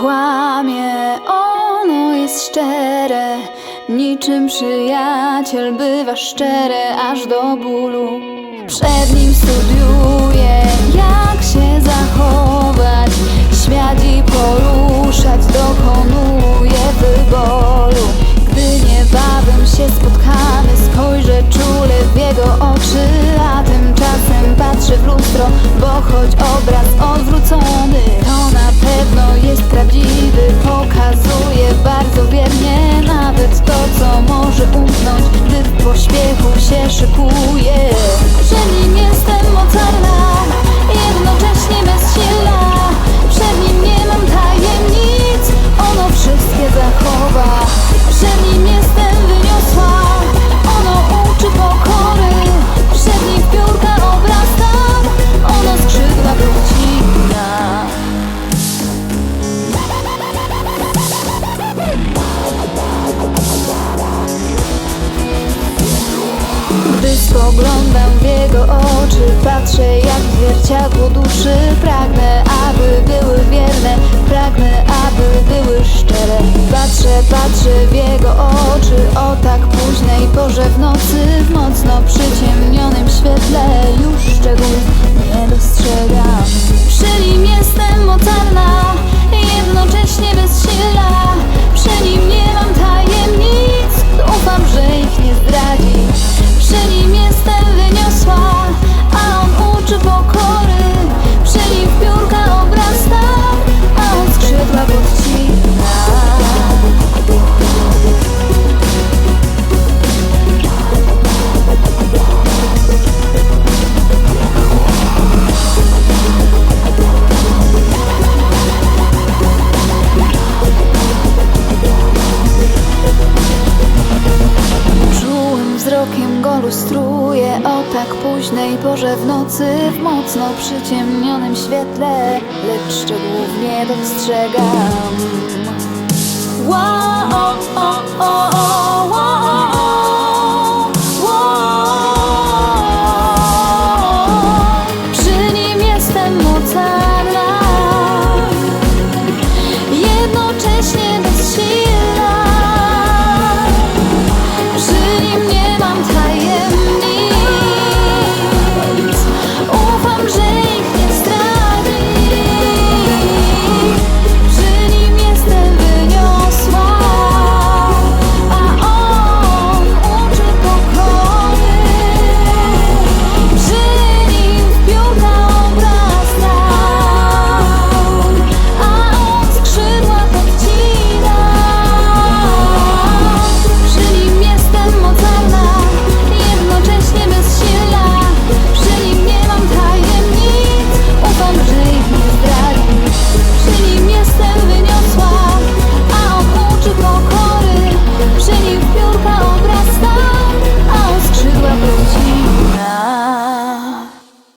kłamie, ono jest szczere. Niczym przyjaciel bywa szczere aż do bólu. Przed nim studiuje, się szykuje. Spoglądam w jego oczy Patrzę jak w zwierciadło duszy. Pragnę, aby były wierne Pragnę, aby były szczere. Patrzę, patrzę w jego oczy O tak późnej porze w nocy W mocno przyciemnionym świetle lustruje O tak późnej porze w nocy W mocno przyciemnionym świetle Lecz szczegółów nie dostrzegam. Wow,